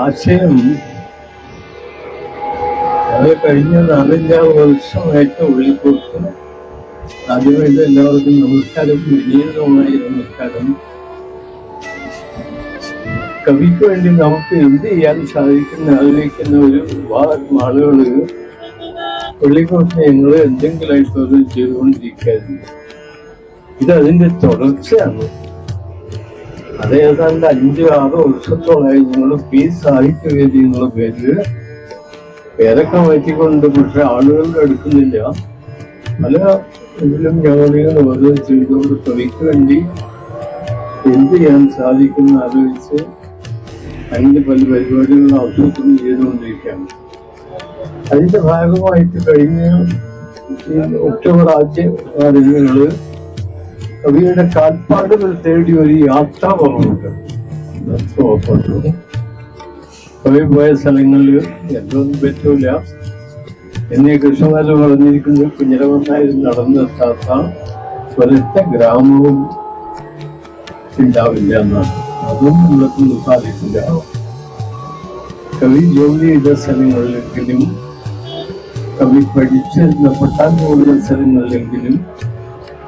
ആശയം അത് കഴിഞ്ഞ നാലഞ്ചാറ് വർഷമായിട്ട് ഉള്ളിപ്പോട്ട് ആദ്യമായിട്ട് എല്ലാവർക്കും നമസ്കാരം വിനീതമായ നമസ്കാരം. കവിക്ക് വേണ്ടി നമുക്ക് എന്ത് ചെയ്യാൻ സാധിക്കുന്ന? ആഗ്രഹിക്കുന്ന ഒരു വിഭാഗം ആളുകൾ പള്ളിക്കോട്ട് ഞങ്ങൾ എന്തെങ്കിലുമായിട്ട് അത് ചെയ്തുകൊണ്ടിരിക്കുന്നു ഇത് അതിന്റെ തുടർച്ചയാണ്. അത് ഏതാണ്ട് അഞ്ച് ആറ് വർഷത്തോളമായി ഞങ്ങൾ പി സാഹിത്യവേദി എന്നുള്ള പേരിൽ പേരൊക്കെ മാറ്റിക്കൊണ്ട് പക്ഷെ ആളുകൾ എടുക്കുന്നില്ല പല ഇതിലും ഞങ്ങളിങ്ങനെ ഓരോ ചെയ്തുകൊണ്ട് കവിക്ക് വേണ്ടി എന്ത് ചെയ്യാൻ സാധിക്കുന്ന ആലോചിച്ച് അതിന്റെ പല പരിപാടികളും ആസൂത്രണം ചെയ്തുകൊണ്ടിരിക്കുകയാണ്. അതിന്റെ ഭാഗമായിട്ട് കഴിഞ്ഞ ഒക്ടോബർ ആദ്യ വാരങ്ങൾ കവിയുടെ കാൽപ്പാടുകൾ തേടി ഒരു യാത്ര പറഞ്ഞിട്ട് കവി പോയ സ്ഥലങ്ങളിൽ എന്തൊന്നും പറ്റൂല. എന്നീ കൃഷ്ണനാഥ് പറഞ്ഞിരിക്കുന്നത് കുഞ്ഞിരവന്നായി നടന്നെത്താത്ത ഒരൊറ്റ ഗ്രാമവും ഉണ്ടാവില്ല എന്നാണ്. അതും നമ്മളൊന്നും സാധിക്കില്ല കവി ജോലി ചെയ്ത സ്ഥലങ്ങളിലെങ്കിലും കവി പഠിച്ചിരുന്ന പട്ടാൻ പോകുന്ന സ്ഥലങ്ങളിലെങ്കിലും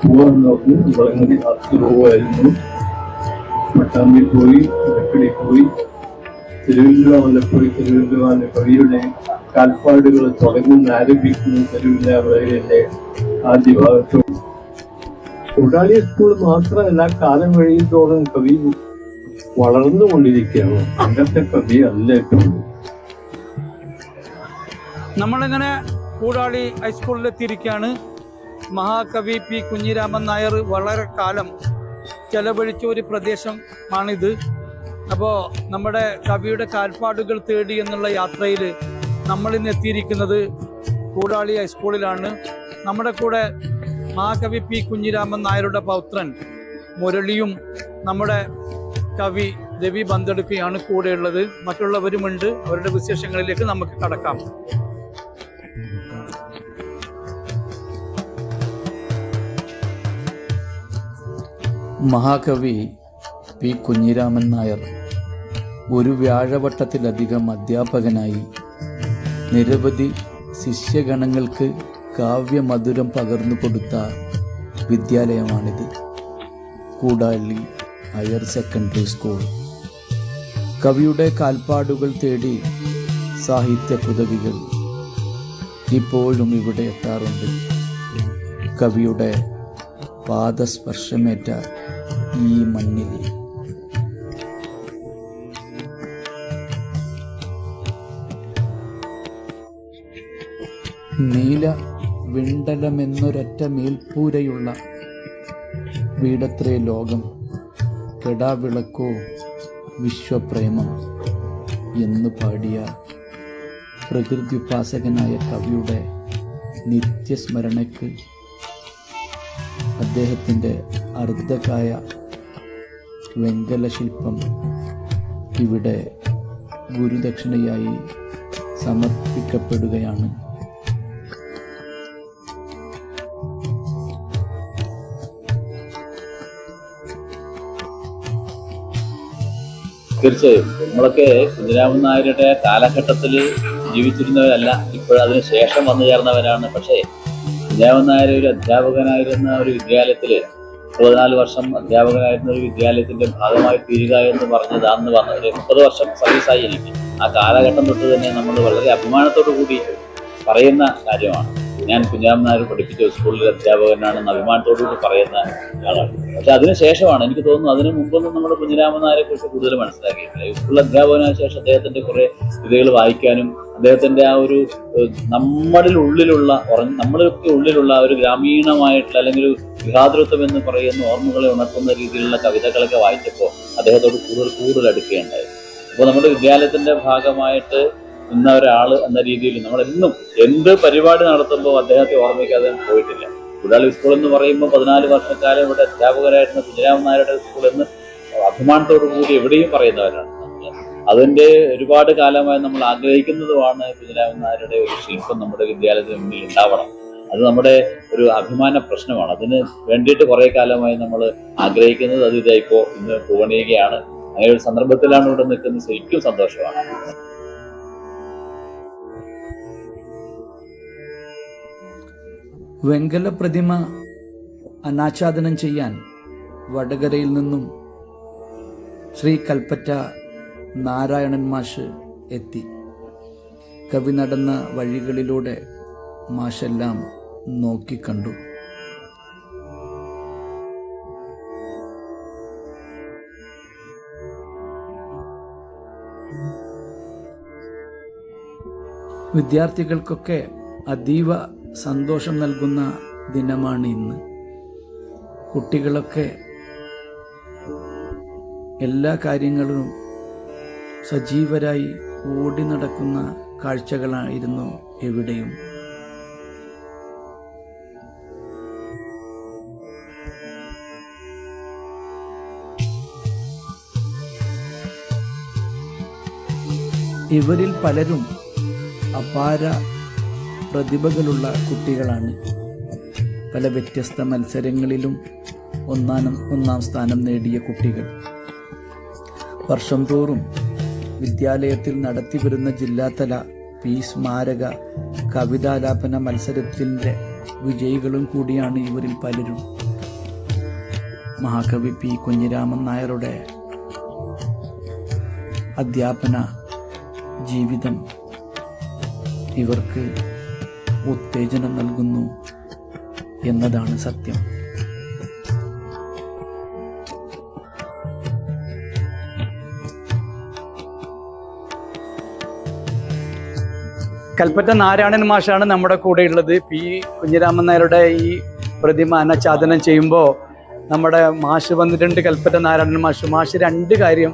പോവാൻ നോക്കി വളങ്ങടി പോകുമായിരുന്നു പട്ടാമ്പിൽ പോയി ഇടക്കടി പോയി. തിരുവല്ല പോയി തിരുവല്ല കവിയുടെ കാൽപ്പാടുകൾ തുടങ്ങുന്ന ആരംഭിക്കുന്ന തിരുവല്ല ആദ്യ ഭാഗത്തും. കൂടാളി സ്കൂൾ മാത്രമല്ല കാലം കഴിയുന്നതോളം കവി വളർന്നുകൊണ്ടിരിക്കുകയാണ് അന്നത്തെ കവി അല്ല നമ്മളിങ്ങനെ കൂടാളി ഹൈസ്കൂളിൽ എത്തിയിരിക്കുകയാണ് മഹാകവി പി കുഞ്ഞിരാമൻ നായർ വളരെ കാലം ചെലവഴിച്ച ഒരു പ്രദേശമാണിത്. അപ്പോൾ നമ്മുടെ കവിയുടെ കാൽപ്പാടുകൾ തേടി എന്നുള്ള യാത്രയിൽ നമ്മളിന്ന് എത്തിയിരിക്കുന്നത് കൂടാളി ഹൈസ്കൂളിലാണ്. നമ്മുടെ കൂടെ മഹാകവി പി കുഞ്ഞിരാമൻ നായരുടെ പൗത്രൻ മുരളിയും നമ്മുടെ കവി രവി ബന്തെടുക്കുകയാണ് കൂടെയുള്ളത്. മറ്റുള്ളവരുമുണ്ട്. അവരുടെ വിശേഷങ്ങളിലേക്ക് നമുക്ക് കടക്കാം. മഹാകവി പി കുഞ്ഞിരാമൻ നായർ ഒരു വ്യാഴവട്ടത്തിലധികം അധ്യാപകനായി നിരവധി ശിഷ്യഗണങ്ങൾക്ക് കാവ്യമധുരം പകർന്നു കൊടുത്ത വിദ്യാലയമാണിത്. Koodali higher secondary school. കവിയുടെ കാൽപ്പാടുകൾ തേടി സാഹിത്യ പുതവികൾ ഇപ്പോഴും ഇവിടെ എത്താറുണ്ട്. കവിയുടെ പാദസ്പർശമേറ്റ ഈ മണ്ണിൽ നീല വിണ്ടലമെന്നൊരൊറ്റ മേൽപ്പൂരയുള്ള വീടത്രേ ലോകം കെടാവിളക്കോ വിശ്വപ്രേമം എന്ന് പാടിയ പ്രകൃതിപാസകനായ കവിയുടെ നിത്യസ്മരണയ്ക്ക് അദ്ദേഹത്തിന്റെ അർദ്ധകായ വെങ്കല ശില്പം ഇവിടെ ഗുരുദക്ഷിണയായി സമർപ്പിക്കപ്പെടുകയാണ്. തീർച്ചയായും. നമ്മളൊക്കെ കുഞ്ഞിരാമൻ നായരുടെ കാലഘട്ടത്തിൽ ജീവിച്ചിരുന്നവരല്ല ഇപ്പോഴതിന് ശേഷം വന്നു ചേർന്നവരാണ്. പക്ഷേ കുഞ്ഞിരാമൻ നായർ ഒരു അധ്യാപകനായിരുന്ന ഒരു വിദ്യാലയത്തിൽ പതിനാല് വർഷം അധ്യാപകനായിരുന്ന ഒരു വിദ്യാലയത്തിന്റെ ഭാഗമായി തീരുക എന്ന് പറഞ്ഞത് അന്ന് വന്ന ഒരു മുപ്പത് വർഷം സർവീസായി എനിക്ക് ആ കാലഘട്ടം തൊട്ട് തന്നെ നമ്മൾ വളരെ അഭിമാനത്തോടു കൂടി പറയുന്ന കാര്യമാണ്. ഞാൻ കുഞ്ഞാമൻ നായർ പഠിപ്പിച്ച സ്കൂളിലെ അധ്യാപകനാണെന്ന് അഭിമാനത്തോടു കൂടി പറയുന്ന ആളാണ്. പക്ഷെ അതിനുശേഷമാണ് എനിക്ക് തോന്നുന്നു അതിനു മുമ്പൊന്നും നമ്മൾ കുഞ്ഞിരാമൻ നായരെ കുറിച്ച് കൂടുതൽ മനസ്സിലാക്കിയിട്ടില്ല. സ്കൂൾ അധ്യാപകനായ ശേഷം അദ്ദേഹത്തിന്റെ കുറെ കൃതികൾ വായിക്കാനും അദ്ദേഹത്തിന്റെ ആ ഒരു നമ്മളിൽ ഉള്ളിലുള്ള നമ്മളൊക്കെ ഉള്ളിലുള്ള ഒരു ഗ്രാമീണമായിട്ടുള്ള അല്ലെങ്കിൽ ഒരു ഗൃഹാതൃത്വം എന്ന് പറയുന്ന ഓർമ്മകളെ ഉണർത്തുന്ന രീതിയിലുള്ള കവിതകളൊക്കെ വായിച്ചപ്പോൾ അദ്ദേഹത്തോട് കൂടുതൽ കൂടുതൽ അടുക്കുകയുണ്ടായി അപ്പോൾ നമ്മുടെ വിദ്യാലയത്തിന്റെ ഭാഗമായിട്ട് നിന്ന ഒരാൾ എന്ന രീതിയിൽ നമ്മൾ എന്നും എന്ത് പരിപാടി നടത്തുമ്പോൾ അദ്ദേഹത്തെ ഓർമ്മിക്കാതെ പോയിട്ടില്ല കുടാളി സ്കൂൾ എന്ന് പറയുമ്പോൾ പതിനാല് വർഷക്കാലം ഇവിടെ അധ്യാപകരായിരുന്ന കുഞ്ഞിരാമൻ സ്കൂൾ എന്ന് അഭിമാനത്തോടു കൂടി എവിടെയും പറയുന്നവരാണ്. അതിന്റെ ഒരുപാട് കാലമായി നമ്മൾ ആഗ്രഹിക്കുന്നതുമാണ് കുഞ്ഞിരാമൻ നായരുടെ ഒരു ശില്പം നമ്മുടെ വിദ്യാലയത്തിന് മുന്നിൽ ഉണ്ടാവണം. അത് നമ്മുടെ ഒരു അഭിമാന പ്രശ്നമാണ്. അതിന് വേണ്ടിയിട്ട് കുറെ കാലമായി നമ്മൾ ആഗ്രഹിക്കുന്നത് അത് ഇതാ ഇപ്പോ ഇന്ന് പൂവണിയുകയാണ്. അങ്ങനെ ഒരു സന്ദർഭത്തിലാണ് ഇവിടെ നിൽക്കുന്നത്. ശരിക്കും സന്തോഷമാണ്. വെങ്കല പ്രതിമ അനാച്ഛാദനം ചെയ്യാൻ വടകരയിൽ നിന്നും ശ്രീ കൽപ്പറ്റ നാരായണൻ മാഷ് എത്തി. കവി നടന്ന വഴികളിലൂടെ മാഷെല്ലാം നോക്കിക്കണ്ടു വിദ്യാർത്ഥികൾക്കൊക്കെ അതീവ സന്തോഷം നൽകുന്ന ദിനമാണ് ഇന്ന്. കുട്ടികളൊക്കെ എല്ലാ കാര്യങ്ങളും സജീവരായി ഓടി നടക്കുന്ന കാഴ്ചകളായിരുന്നു എവിടെയും. ഇവരിൽ പലരും അപാര പ്രതിഭകളുള്ള കുട്ടികളാണ്. പല വ്യത്യസ്ത മത്സരങ്ങളിലും ഒന്നാം ഒന്നാം സ്ഥാനം നേടിയ കുട്ടികൾ. വർഷം തോറും വിദ്യാലയത്തിൽ നടത്തിവരുന്ന ജില്ലാതല പി സ്മാരക കവിതാലാപന മത്സരത്തിന്റെ വിജയികളും കൂടിയാണ് ഇവരിൽ പലരും. മഹാകവി പി കുഞ്ഞിരാമൻ നായരുടെ അധ്യാപന ജീവിതം ഇവർക്ക് ഉത്തേജനം നൽകുന്നു എന്നതാണ് സത്യം. കൽപ്പറ്റ നാരായണൻ മാഷാണ് നമ്മുടെ കൂടെ ഉള്ളത്. പി കുഞ്ഞിരാമൻ നായരുടെ ഈ പ്രതിമ അനച്ഛാദനം ചെയ്യുമ്പോൾ നമ്മുടെ മാഷ് വന്നിട്ടുണ്ട് കൽപ്പറ്റ നാരായണൻ മാഷ്. മാഷ് രണ്ട് കാര്യം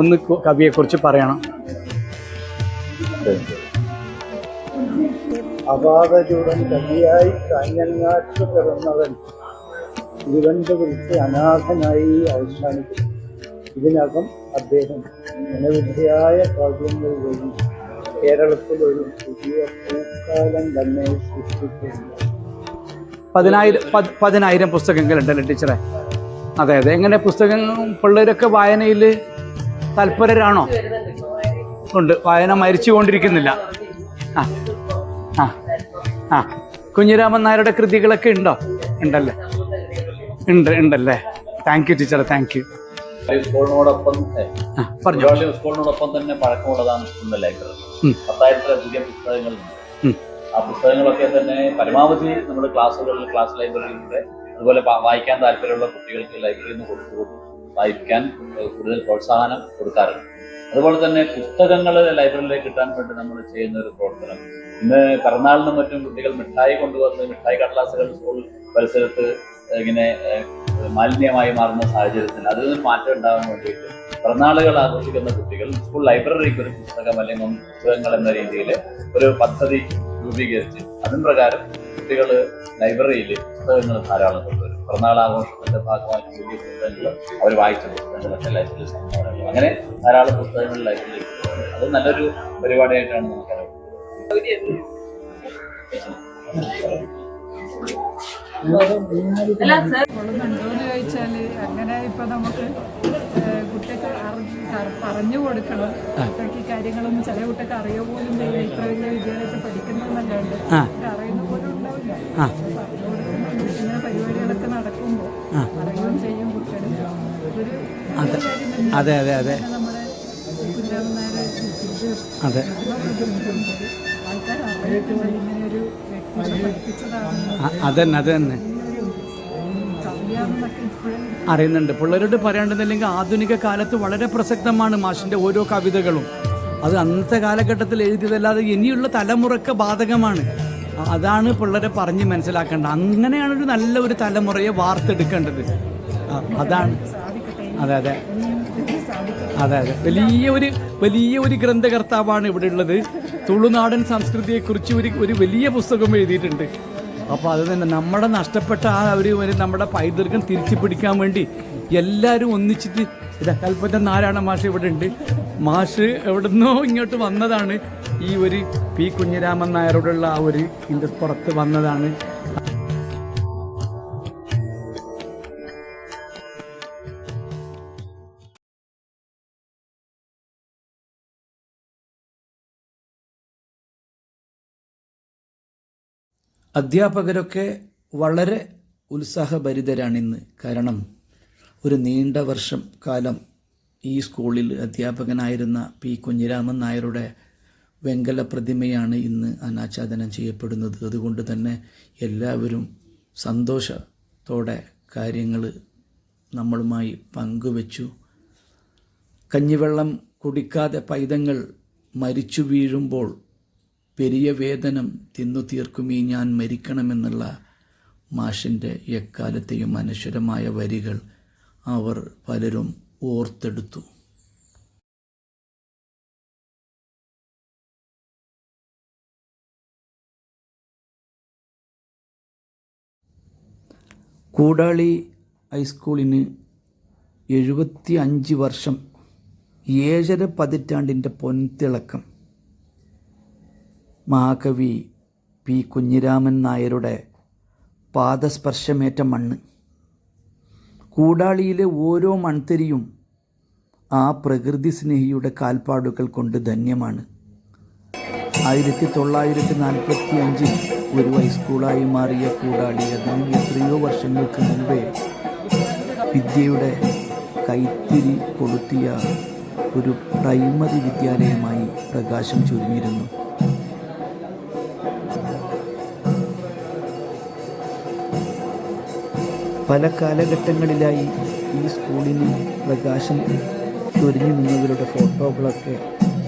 ഒന്ന് കവിയെക്കുറിച്ച് പറയണം. തിരുവനന്തപുരത്ത് അനാഥനായി അവസാനിക്കും ഇതിനകം അദ്ദേഹം അനവധിയായ കാര്യങ്ങൾ വഴി കേരളത്തിൽ ഒരു പുതിയ പൂക്കാലം തന്നെ സൃഷ്ടിക്കുന്നു. പതിനായിരം പത്- പതിനായിരം പുസ്തകങ്ങളുണ്ടല്ലോ ടീച്ചറെ? അതെ അതെ. എങ്ങനെ പുസ്തകങ്ങൾ പിള്ളേരൊക്കെ വായനയിൽ തൽപരരാണോ? ഉണ്ട്. വായന മരിച്ചു കൊണ്ടിരിക്കുന്നില്ല ആ ആ ആ. കുഞ്ഞിരാമൻ നായരുടെ കൃതികളൊക്കെ ഉണ്ടോ? ഉണ്ടല്ലേ? ഉണ്ട് ഉണ്ടല്ലേ. താങ്ക് യു ടീച്ചറെ. താങ്ക് യു സ്കൂളിനോടൊപ്പം പറഞ്ഞു. സ്കൂളിനോടൊപ്പം തന്നെ പഴക്കമുള്ളതാണ് സ്കൂളിന്റെ ലൈബ്രറി. ഉം. പുതിയ പുസ്തകങ്ങളുണ്ട്. ആ പുസ്തകങ്ങളൊക്കെ തന്നെ പരമാവധി നമ്മുടെ ക്ലാസ്സുകളിൽ ക്ലാസ് ലൈബ്രറിയിലൂടെ അതുപോലെ വായിക്കാൻ താല്പര്യമുള്ള കുട്ടികൾക്ക് ലൈബ്രറിയിൽ നിന്ന് കൊടുത്തുകൊണ്ട് വായിക്കാൻ കൂടുതൽ പ്രോത്സാഹനം കൊടുക്കാറുണ്ട്. അതുപോലെ തന്നെ പുസ്തകങ്ങൾ ലൈബ്രറിയിലേക്ക് കിട്ടാൻ വേണ്ടി നമ്മൾ ചെയ്യുന്ന ഒരു പ്രവർത്തനം. ഇന്ന് പിറന്നാളിനും മറ്റും കുട്ടികൾ മിഠായി കൊണ്ടുവന്ന് മിഠായി കടലാസുകൾ സ്കൂൾ പരിസരത്ത് ഇങ്ങനെ മാലിന്യമായി മാറുന്ന സാഹചര്യത്തിൽ അതിൽ നിന്ന് മാറ്റം ഉണ്ടാകാൻ വേണ്ടിയിട്ട് പിറന്നാളുകൾ ആഘോഷിക്കുന്ന കുട്ടികൾ സ്കൂൾ ലൈബ്രറിക്ക് ഒരു പുസ്തകം അല്ലെങ്കിൽ പുസ്തകങ്ങൾ എന്ന രീതിയിൽ ഒരു പദ്ധതി രൂപീകരിച്ച് അതിന് പ്രകാരം കുട്ടികൾ ലൈബ്രറിയിൽ പുസ്തകങ്ങൾ ധാരാളം കൊണ്ടുവരും. പിറന്നാൾ ആഘോഷത്തിന്റെ ഭാഗമായി പുതിയ പുസ്തകങ്ങൾ അവർ വായിച്ച പുസ്തകങ്ങളൊക്കെ ലൈബ്രറിയിൽ സംഭവങ്ങൾ അങ്ങനെ ധാരാളം പുസ്തകങ്ങൾ ലൈബ്രറിയിൽ അത് നല്ലൊരു പരിപാടിയായിട്ടാണ് നമുക്കറിയാം. കൊള്ളുന്നുണ്ടോയെന്ന് ചോദിച്ചാൽ അങ്ങനെ ഇപ്പൊ നമുക്ക് പറഞ്ഞു കൊടുക്കണം. ഈ കാര്യങ്ങളൊന്നും ചില കുട്ടിക്ക് അറിയ പോലും ചെയ്യില്ല ഇത്ര വലിയ വിദ്യാലയത്തിൽ പഠിക്കുന്നതെന്നല്ലാണ്ട് അറിയുന്ന പോലും ഉണ്ടാവില്ല ഇങ്ങനെ പരിപാടികളൊക്കെ നടക്കുമ്പോൾ. അറിയുകയും ചെയ്യും കുട്ടികൾ ഒരു അതെ. അതെ അതെ അതെ. അതന്നെ അതന്നെ. അറിയുന്നുണ്ട്. പിള്ളേരോട് പറയാണ്ടെന്നില്ലെങ്കിൽ ആധുനിക കാലത്ത് വളരെ പ്രസക്തമാണ് മാഷിന്റെ ഓരോ കവിതകളും. അത് അന്നത്തെ കാലഘട്ടത്തിൽ എഴുതിയതല്ലാതെ ഇനിയുള്ള തലമുറയ്ക്ക് ബാധകമാണ്. അതാണ് പിള്ളേരെ പറഞ്ഞ് മനസ്സിലാക്കേണ്ടത്. അങ്ങനെയാണ് ഒരു നല്ല ഒരു തലമുറയെ വാർത്തെടുക്കേണ്ടത്. അതാണ്. അതെ അതെ. അതെ അതെ. വലിയ ഒരു വലിയ ഒരു ഗ്രന്ഥകർത്താവാണ് ഇവിടെ ഉള്ളത്. തുളുനാടൻ സംസ്കൃതിയെക്കുറിച്ച് ഒരു ഒരു വലിയ പുസ്തകം എഴുതിയിട്ടുണ്ട്. അപ്പോൾ അത് തന്നെ നമ്മുടെ നഷ്ടപ്പെട്ട ആ അവർ നമ്മുടെ പൈതൃകം തിരിച്ചു പിടിക്കാൻ വേണ്ടി എല്ലാവരും ഒന്നിച്ചിട്ട് ഇതാ കൽപ്പറ്റ നാരായണ മാഷ് ഇവിടെ ഉണ്ട്. മാഷ് എവിടുന്നോ ഇങ്ങോട്ട് വന്നതാണ്. ഈ ഒരു പി കുഞ്ഞിരാമൻ നായരോടുള്ള ആ ഒരു ഇതിന്റെ പുറത്ത് വന്നതാണ്. അധ്യാപകരൊക്കെ വളരെ ഉത്സാഹഭരിതരാണിന്ന്. കാരണം ഒരു നീണ്ട വർഷം കാലം ഈ സ്കൂളിൽ അധ്യാപകനായിരുന്ന പി കുഞ്ഞിരാമൻ നായരുടെ വെങ്കല പ്രതിമയാണ് ഇന്ന് അനാച്ഛാദനം ചെയ്യപ്പെടുന്നത്. അതുകൊണ്ട് തന്നെ എല്ലാവരും സന്തോഷത്തോടെ കാര്യങ്ങൾ നമ്മളുമായി പങ്കുവച്ചു. കഞ്ഞിവെള്ളം കുടിക്കാതെ പൈതങ്ങൾ മരിച്ചു വീഴുമ്പോൾ പെരിയ വേദനം തിന്നു തീർക്കുമീ ഞാൻ മരിക്കണമെന്നുള്ള മാഷിന്റെ എക്കാലത്തെയും അനശ്വരമായ വരികൾ അവർ പലരും ഓർത്തെടുത്തു. കൂടാളി ഹൈസ്കൂളിന് എഴുപത്തി അഞ്ച് വർഷം ഏഴര പതിറ്റാണ്ടിന്റെ പൊൻതിളക്കം. മഹാകവി പി. കുഞ്ഞിരാമൻ നായരുടെ പാദസ്പർശമേറ്റ മണ്ണ്. കൂടാളിയിലെ ഓരോ മൺതിരിയും ആ പ്രകൃതി സ്നേഹിയുടെ കാൽപ്പാടുകൾ കൊണ്ട് ധന്യമാണ്. ആയിരത്തി തൊള്ളായിരത്തി നാൽപ്പത്തി അഞ്ചിൽ ഒരു ഹൈസ്കൂളായി മാറിയ കൂടാളി അതിന് എത്രയോ വർഷങ്ങൾക്ക് മുമ്പേ വിദ്യയുടെ കൈത്തിരി കൊളുത്തിയ ഒരു പ്രൈമറി വിദ്യാലയമായി പ്രകാശം ചൊരിഞ്ഞിരുന്നു. പല കാലഘട്ടങ്ങളിലായി ഈ സ്കൂളിന് പ്രകാശം ചൊരിഞ്ഞു നിന്നവരുടെ ഫോട്ടോകളൊക്കെ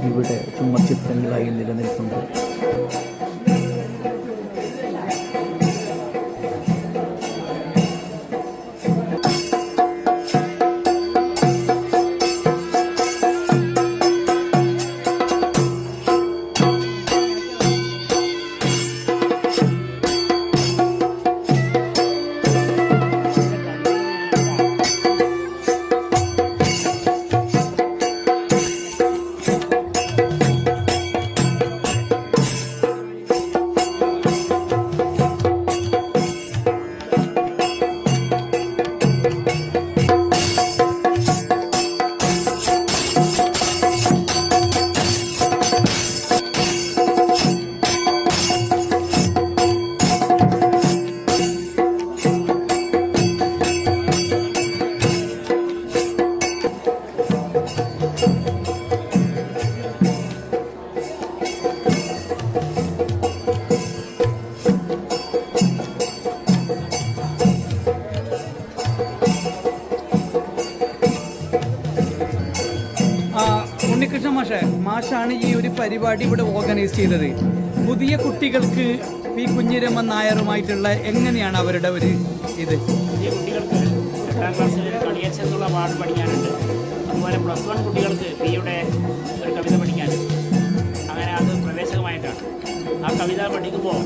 ഇവിടെ ചുമർചിത്രങ്ങളായി നിലനിൽപ്പുണ്ട്. മാഷെ മാഷാണ് ഈ ഒരു പരിപാടി ഇവിടെ ഓർഗനൈസ് ചെയ്തത്. പുതിയ കുട്ടികൾക്ക് പി കുഞ്ഞിരമ്മ നായറുമായിട്ടുള്ള എങ്ങനെയാണ് അവരുടെ ഒരു ഇത്? പുതിയ കുട്ടികൾക്ക് എട്ടാം ക്ലാസ്സിൽ കളിയച്ച് എന്നുള്ള പാട്ട് പഠിക്കാനുണ്ട്. അതുപോലെ പ്ലസ് വൺ കുട്ടികൾക്ക് പിയുടെ ഒരു കവിത പഠിക്കാനുണ്ട്. അങ്ങനെ അത് പ്രവേശകമായിട്ടാണ്. ആ കവിത പഠിക്കുമ്പോൾ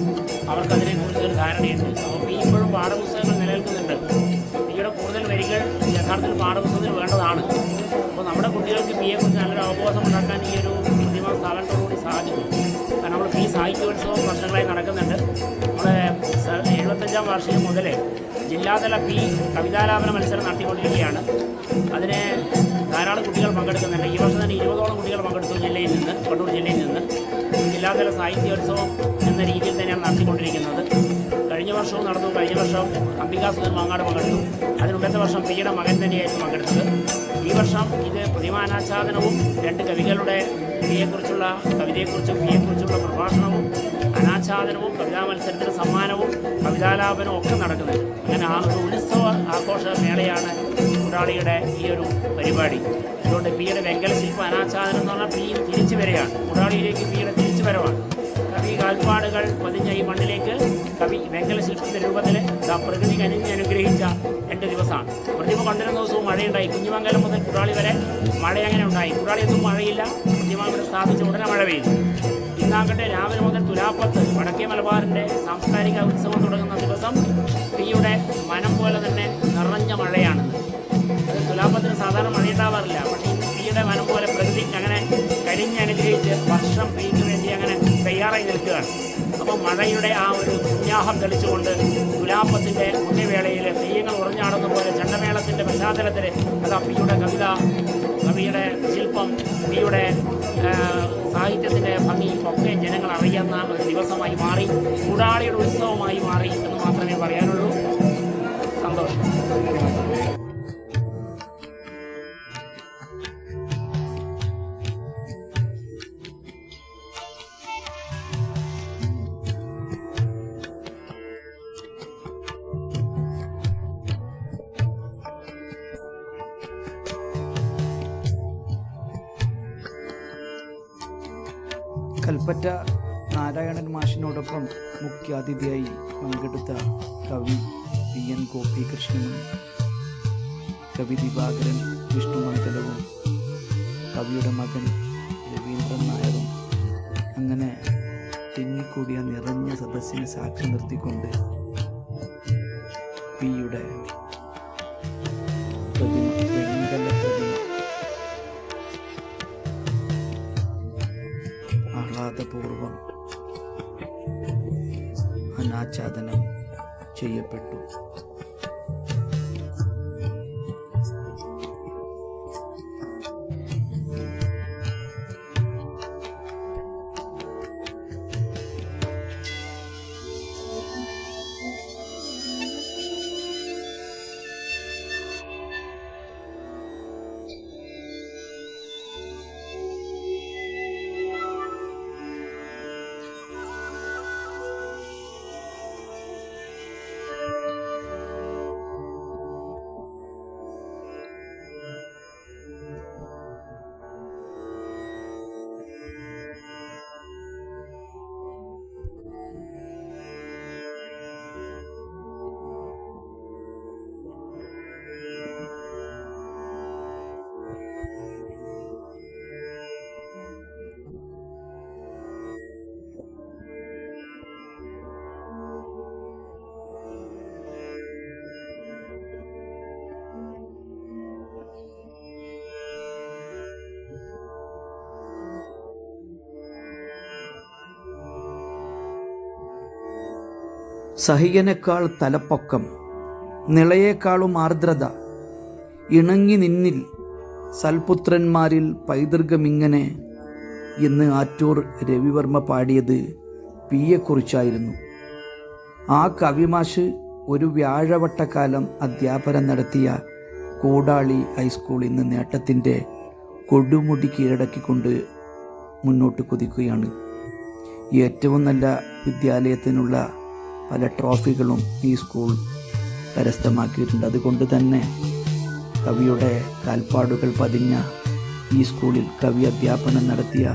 അവർക്കതിനെക്കുറിച്ച് ഒരു ധാരണയുണ്ട്. അപ്പോൾ പി ഇപ്പോഴും പാഠപുസ്തകങ്ങൾ നിലനിൽക്കുന്നുണ്ട്. പിയുടെ കൂടുതൽ വരികൾ യഥാർത്ഥത്തിൽ പാഠപുസ്തകത്തിൽ വേണ്ടതാണ്. അപ്പോൾ നമ്മുടെ കുട്ടികൾക്ക് ബി എക്കുറിച്ച് നല്ലൊരു അവബോധം ഉണ്ടാക്കാൻ ഈ ഒരു പ്രതിമ സ്ഥാപനത്തോടുകൂടി സാധിക്കും. കാരണം നമ്മൾ ബി സാഹിത്യോത്സവം വർഷങ്ങളായി നടക്കുന്നുണ്ട്. നമ്മുടെ എഴുപത്തഞ്ചാം വാർഷികം മുതൽ ജില്ലാതല പി കവിതാലാപന മത്സരം നടത്തിക്കൊണ്ടിരിക്കുകയാണ്. അതിന് ധാരാളം കുട്ടികൾ പങ്കെടുക്കുന്നുണ്ട്. ഈ വർഷം തന്നെ ഇരുപതോളം കുട്ടികൾ പങ്കെടുത്തു ജില്ലയിൽ നിന്ന് കണ്ണൂർ ജില്ലയിൽ നിന്ന്. ജില്ലാതല സാഹിത്യോത്സവം എന്ന രീതിയിൽ തന്നെയാണ് നടത്തിക്കൊണ്ടിരിക്കുന്നത്. കഴിഞ്ഞ വർഷവും നടന്നു. കഴിഞ്ഞ വർഷം അംബികാസുധൻ മാങ്ങാട് പങ്കെടുത്തു. അതിനുമ്പത്തെ വർഷം പിയുടെ മകൻ തന്നെയായിരുന്നു പങ്കെടുത്തത്. ഈ വർഷം ഇത് പ്രതിമാനാച്ഛാദനവും രണ്ട് കവികളുടെ കവിയെക്കുറിച്ചുള്ള കവിതയെക്കുറിച്ചും കവിയെക്കുറിച്ചുള്ള പ്രഭാഷണവും അനാച്ഛാദനവും കവിതാ മത്സരത്തിന് സമ്മാനവും കവിതാലാപനവും ഒക്കെ നടക്കുന്നുണ്ട്. അങ്ങനെ ആ ഒരു ഉത്സവ ആഘോഷ മേളയാണ് കുടാളിയുടെ ഈ ഒരു പരിപാടി. അതുകൊണ്ട് പിയുടെ വെങ്കല ശില്പ അനാച്ഛാദനം എന്ന് പറഞ്ഞാൽ പി തിരിച്ചു വരികയാണ്. കുടാളിയിലേക്ക് പിയുടെ തിരിച്ചു വരവാണ്. കവി കാൽപ്പാടുകൾ പതിഞ്ഞ ഈ മണ്ണിലേക്ക് കവി വെങ്കല ശില്പത്തിന്റെ രൂപത്തിൽ പ്രകൃതി കനിഞ്ഞ് അനുഗ്രഹിച്ച രണ്ട് ദിവസമാണ്. പ്രതിമ കൊണ്ടിരുന്ന ദിവസവും മഴയുണ്ടായി. കുഞ്ഞുമംഗലം മുതൽ കുടാളി വരെ മഴ അങ്ങനെ ഉണ്ടായി? കുടാളിയൊന്നും മഴയില്ല. പ്രതിമ സ്ഥാപിച്ച ഉടനെ മഴ പെയ്തു. ഇന്നാകട്ടെ രാവിലെ മുതൽ തുലാപ്പത്ത് വടക്കേ മലബാറിന്റെ സാംസ്കാരിക ഉത്സവം തുടങ്ങുന്ന ദിവസം തീയുടെ മനം പോലെ തന്നെ നിറഞ്ഞ മഴയാണ്. തുലാപ്പത്തിന് സാധാരണ മഴയുണ്ടാവാറില്ല പക്ഷേ പിയുടെ മനം പോലെ പ്രകൃതിക്ക് അങ്ങനെ കരിഞ്ഞനുഗ്രഹിച്ച് വർഷം പെയ്ക്ക് വേണ്ടി അങ്ങനെ തയ്യാറായി നിൽക്കുകയാണ് അപ്പോൾ മഴയുടെ ആ ഒരു ഉന്യാഹം തെളിച്ചുകൊണ്ട് തുലാപ്പത്തിന്റെ പുണ്യവേളയിൽ തെയ്യങ്ങൾ ഉറഞ്ഞാടുന്ന പോലെ ചണ്ടമേളത്തിന്റെ പശ്ചാത്തലത്തിൽ അത് പിയുടെ കവിത കവിയുടെ ശില്പം പിയുടെ സാഹിത്യത്തിന്റെ ഭംഗി ഒക്കെ ജനങ്ങൾ അറിയുന്ന ഒരു ദിവസമായി മാറി കൂടാളിയുടെ ഉത്സവമായി മാറി എന്ന് മാത്രമേ പറയാനുള്ളൂ. സന്തോഷം. മാഷിനോടൊപ്പം മുഖ്യാതിഥിയായി പങ്കെടുത്ത കവി പി എൻ ഗോപികൃഷ്ണനും കവി ദിവാകരൻ വിഷ്ണുമംഗലവും കവിയുടെ മകൻ രവീന്ദ്രൻ നായരും അങ്ങനെ തിങ്ങിക്കൂടിയ നിറഞ്ഞ സദസ്സിനെ സാക്ഷി നിർത്തിക്കൊണ്ട് പിയുടെ സഹികനേക്കാൾ തലപ്പൊക്കം നിളയേക്കാളും ആർദ്രത ഇണങ്ങി നിന്നിൽ സൽപുത്രന്മാരിൽ പൈതൃകമിങ്ങനെ എന്ന് ആറ്റൂർ രവിവർമ്മ പാടിയത് പിയെക്കുറിച്ചായിരുന്നു. ആ കവിമാഷ് ഒരു വ്യാഴവട്ടക്കാലം അധ്യാപനം നടത്തിയ കൂടാളി ഹൈസ്കൂളിൽ നിന്ന് നേട്ടത്തിന്റെ കൊടുമുടി കീഴടക്കിക്കൊണ്ട് മുന്നോട്ട് കുതിക്കുകയാണ്. ഏറ്റവും നല്ല വിദ്യാലയത്തിനുള്ള പല ട്രോഫികളും ഈ സ്കൂൾ കരസ്ഥമാക്കിയിട്ടുണ്ട്. അതുകൊണ്ട് തന്നെ കവിയുടെ കാൽപ്പാടുകൾ പതിഞ്ഞ ഈ സ്കൂളിൽ കവി അധ്യാപനം നടത്തിയ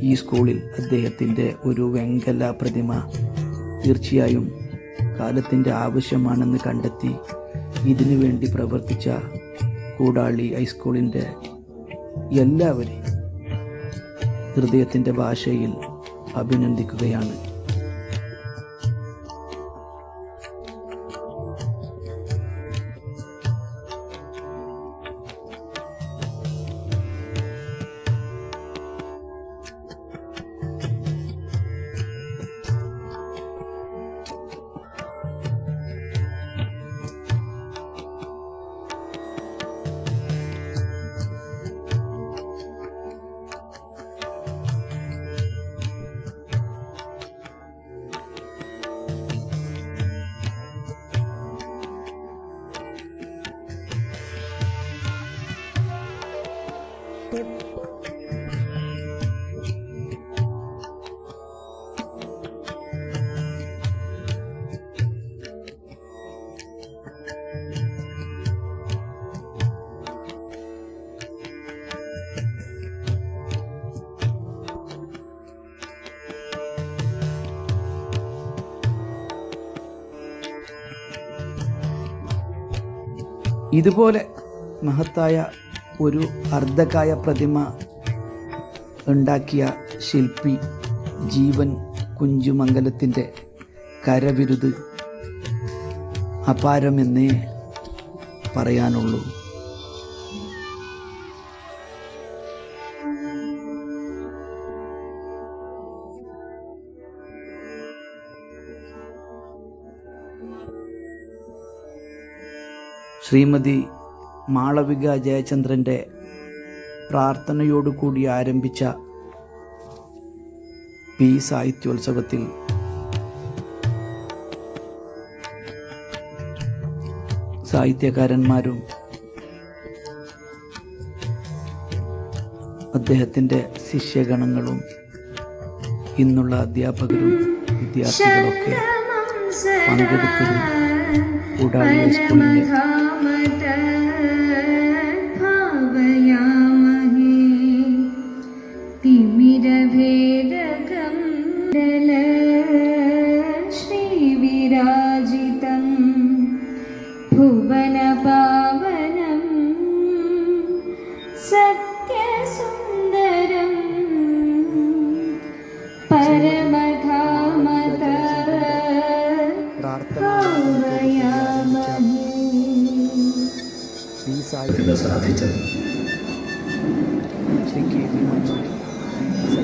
ഈ സ്കൂളിൽ അദ്ദേഹത്തിന്റെ ഒരു വെങ്കല പ്രതിമ തീർച്ചയായും കാലത്തിന്റെ ആവശ്യമാണെന്ന് കണ്ടെത്തി ഇതിനു വേണ്ടി പ്രവർത്തിച്ച കൂടാളി ഹൈസ്കൂളിന്റെ എല്ലാവരെയും ഹൃദയത്തിന്റെ ഭാഷയിൽ അഭിനന്ദിക്കുകയാണ്. ഇതുപോലെ മഹത്തായ ഒരു അർദ്ധകായ പ്രതിമ ഉണ്ടാക്കിയ ശില്പി ജീവൻ കുഞ്ചുമംഗലത്തിന്റെ കരവിരുത് അപാരമെന്നേ പറയാനുള്ളൂ. ശ്രീമതി മാളവിക ജയചന്ദ്രന്റെ പ്രാർത്ഥനയോടുകൂടി ആരംഭിച്ച പി സാഹിത്യോത്സവത്തിൽ. സാഹിത്യകാരന്മാരും അദ്ദേഹത്തിന്റെ ശിഷ്യഗണങ്ങളും ഇന്നുള്ള അധ്യാപകരും വിദ്യാർത്ഥികളൊക്കെ പങ്കെടുക്കുന്നു കൂടാതെ സ്കൂളിന്റെ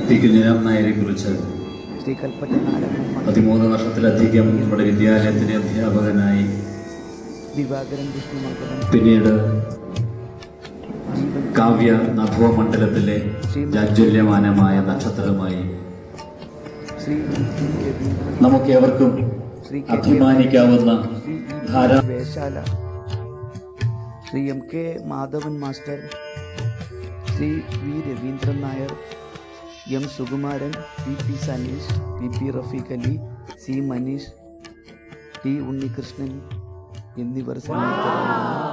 ടി കുഞ്ഞിരാം നായരെ കുറിച്ച് പതിമൂന്ന് വർഷത്തിലധികം നമ്മുടെ വിദ്യാലയത്തിലെ അധ്യാപകനായി പിന്നീട് കാവ്യ നഭവ മണ്ഡലത്തിലെ ജാജ്വല്യമാനമായ നക്ഷത്രമായി നമുക്ക് ഏവർക്കും അഭിമാനിക്കാവുന്ന Shri M K Madhavan master. Shri V Raveendran Nair. M Sukumaran P P Saneesh P P Rafeeq Ali C Maneesh T Unnikrishnan എന്നിവർ സന്നിഹിതരായിരുന്നു